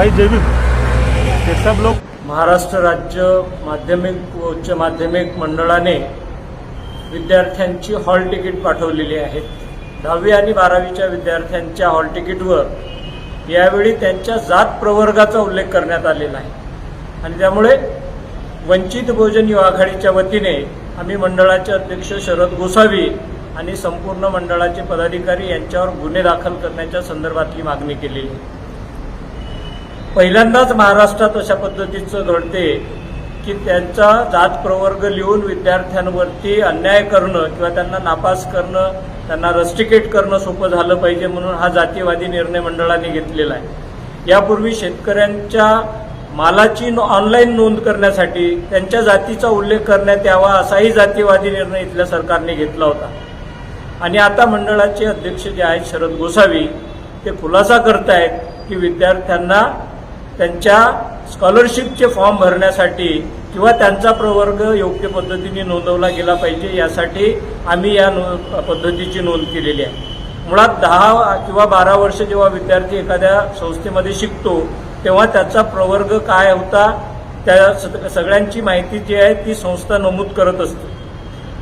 भाई जयवीर ये सब लोग महाराष्ट्र राज्य माध्यमिक व उच्च माध्यमिक मंडळाने विद्यार्थ्यांची हॉल तिकीट पाठवलेली आहेत. दहावी आणि बारावीच्या विद्यार्थ्यांच्या हॉल तिकीटवर यावेळी त्यांच्या जात प्रवर्गाचा उल्लेख करण्यात आलेला आहे. आणि त्यामुळे वंचित बहुजन युवा आघाडीच्या वतीने आम्ही मंडळाचे अध्यक्ष शरद गोसावी आणि संपूर्ण मंडळाचे पदाधिकारी यांच्यावर गुन्हे दाखल करण्याच्या संदर्भातली मागणी केलेली आहे. पहिल्यांदाच महाराष्ट्रात अशा पद्धतीचं घडते की त्यांचा जात प्रवर्ग लिहून विद्यार्थ्यांवरती अन्याय करणं किंवा त्यांना नापास करणं त्यांना रस्टिकेट करणं सोपं झालं पाहिजे म्हणून हा जातीवादी निर्णय मंडळाने घेतलेला आहे. यापूर्वी शेतकऱ्यांच्या मालाची ऑनलाईन नोंद करण्यासाठी त्यांच्या जातीचा उल्लेख करण्यात यावा असाही जातीवादी निर्णय इथल्या सरकारने घेतला होता. आणि आता मंडळाचे अध्यक्ष जे आहेत शरद गोसावी ते खुलासा करतायत की विद्यार्थ्यांना त्यांच्या स्कॉलरशिपचे फॉर्म भरण्यासाठी किंवा त्यांचा प्रवर्ग योग्य पद्धतीने नोंदवला गेला पाहिजे यासाठी आम्ही या नो पद्धतीची नोंद केलेली आहे. मुळात दहा किंवा बारा वर्ष जेव्हा विद्यार्थी एखाद्या संस्थेमध्ये शिकतो तेव्हा त्याचा प्रवर्ग काय होता त्या स- सगळ्यांची माहिती जी आहे ती संस्था नमूद करत असते.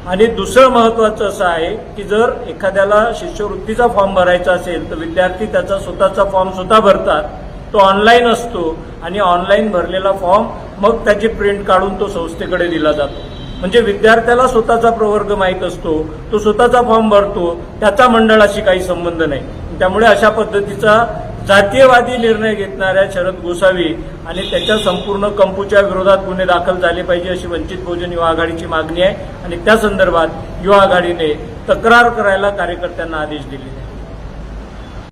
आणि दुसरं महत्वाचं असं आहे की जर एखाद्याला शिष्यवृत्तीचा फॉर्म भरायचा असेल तर विद्यार्थी त्याचा स्वतःचा फॉर्म स्वतः भरतात. तो ऑनलाईन असतो आणि ऑनलाईन भरलेला फॉर्म मग त्याची प्रिंट काढून तो संस्थेकडे दिला जातो. म्हणजे विद्यार्थ्याला स्वतःचा प्रवर्ग माहीत असतो तो स्वतःचा फॉर्म भरतो त्याचा मंडळाशी काही संबंध नाही. त्यामुळे अशा पद्धतीचा जातीयवादी निर्णय घेतणाऱ्या शरद गोसावी आणि त्याच्या संपूर्ण कंपूच्या विरोधात गुन्हे दाखल झाले पाहिजे अशी वंचित बहुजन युवा आघाडीची मागणी आहे आणि त्या संदर्भात युवा आघाडीने तक्रार करायला कार्यकर्त्यांना आदेश दिले आहेत.